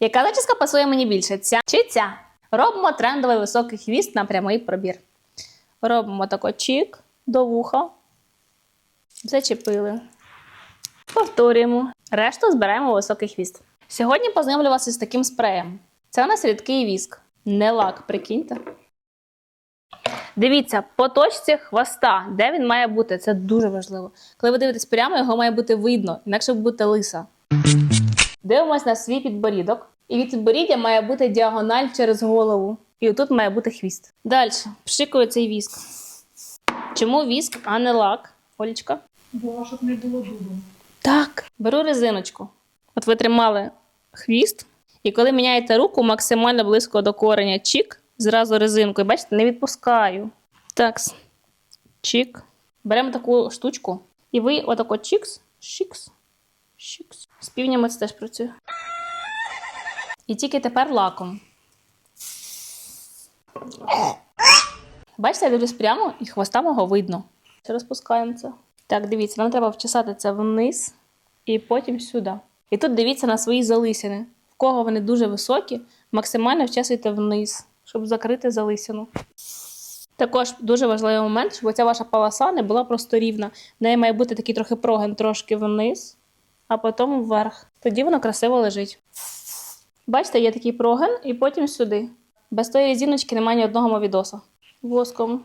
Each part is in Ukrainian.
Яка зачіска пасує мені більше? Ця чи ця? Робимо трендовий високий хвіст на прямий пробір. Робимо тако чік до вуха. Зачепили. Повторюємо. Решту збираємо високий хвіст. Сьогодні познайомлю вас із таким спреєм. Це у нас рідкий віск. Не лак, прикиньте. Дивіться, по точці хвоста, де він має бути, це дуже важливо. Коли ви дивитесь прямо, його має бути видно, інакше ви будете лиса. Дивимось на свій підборідок. І від підборіддя має бути діагональ через голову. І отут має бути хвіст. Далі пшикую цей віск. Чому віск, а не лак? Олічка? Бо щоб не було дубом. Так. Беру резиночку. От ви тримали хвіст, і коли міняєте руку максимально близько до кореня, чік, зразу резинкою. Бачите, не відпускаю. Так. Чік. Беремо таку штучку, і ви отако чікс, шікс, шікс. З півнями це теж працює. І тільки тепер лаком. Бачите, я дивлюсь прямо, і хвоста мого видно. Розпускаємо це. Так, дивіться, нам треба вчесати це вниз і потім сюди. І тут дивіться на свої залисини. В кого вони дуже високі, максимально вчесуйте вниз, щоб закрити залисину. Також дуже важливий момент, щоб ця ваша полоса не була просто рівна. В неї має бути такий трохи прогин трошки вниз, а потім вверх. Тоді воно красиво лежить. Бачите, є такий прогин, і потім сюди. Без тої резиночки немає ні одного мовідоса. Воском.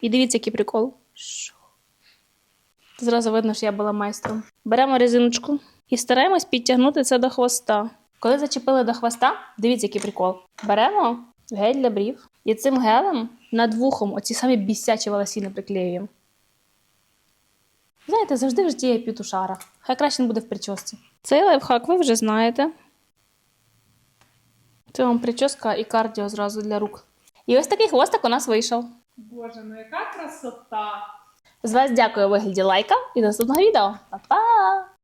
І дивіться, який прикол. Зразу видно, що я була майстром. Беремо резиночку і стараємось підтягнути це до хвоста. Коли зачепили до хвоста, дивіться, який прикол. Беремо гель для брів і цим гелем над вухом оці самі бісячі волосіни приклеюємо. Знаєте, завжди в житті є пітушара. Хай краще не буде в прическі. Цей лайфхак ви вже знаєте. Це вам прическа і кардіо зразу для рук. І ось такий хвостик у нас вийшов. Боже, ну яка красота! З вас дякую у вигляді лайка і до наступного відео. Па-па!